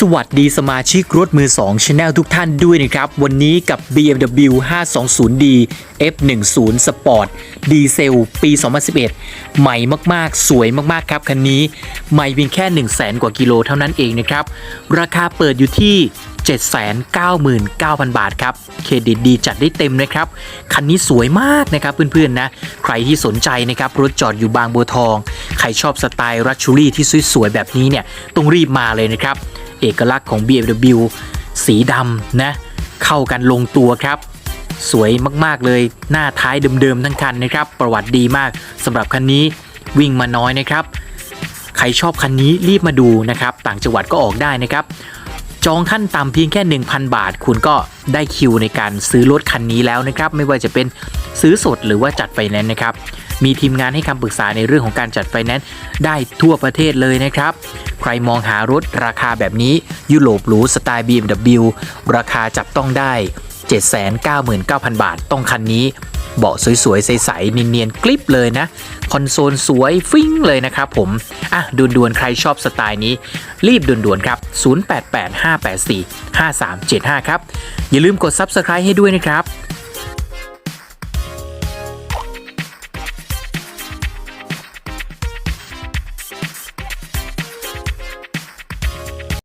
สวัสดีสมาชิกรถมือ2 Channel ทุกท่านด้วยนะครับ วันนี้กับ BMW 520D F10 Sport ดีเซลปี 2011 ใหม่มากๆ สวยมากๆ ครับ คันนี้ ใหม่เพียงแค่ 1 0 0 0 0แกว่ากิโลเท่านั้นเองนะครับ ราคาเปิดอยู่ที่799,000 บาทครับ เครดิตดีจัดได้เต็มนะครับ คันนี้สวยมากนะครับเพื่อนๆนะ ใครที่สนใจนะครับ รถจอดอยู่บางบัวทอง ใครชอบสไตล์รัชชูรี่ที่สวยๆ แบบนี้เนี่ย ต้องรีบมาเลยนะครับ เอกลักษณ์ของ BMW สีดำนะ เข้ากันลงตัวครับ สวยมากๆเลยหน้าท้ายเดิมๆทั้งคันนะครับ ประวัติดีมากสำหรับคันนี้วิ่งมาน้อยนะครับ ใครชอบคันนี้รีบมาดูนะครับ ต่างจังหวัดก็ออกได้นะครับ จองขั้นต่ำเพียงแค่ 1,000 บาท คุณก็ได้คิวในการซื้อรถคันนี้แล้วนะครับ ไม่ว่าจะเป็นซื้อสดหรือว่าจัดไฟแนนซ์นะครับ มีทีมงานให้คำปรึกษาในเรื่องของการจัดไฟแนนซ์ได้ทั่วประเทศเลยนะครับ ใครมองหารถราคาแบบนี้ยุโรปหรูสไตล์ BMW ราคาจับต้องได้ 799,000 บาทต้องคันนี้ เบาะสวยๆ ใสๆเนียนๆกลิบเลยนะ คอนโซลสวยฟิ้งเลยนะครับผม อะด่วนๆ ใครชอบสไตล์นี้ รีบด่วนๆ ครับ 0885845375 ครับ อย่าลืมกด Subscribe ให้ด้วยนะครับ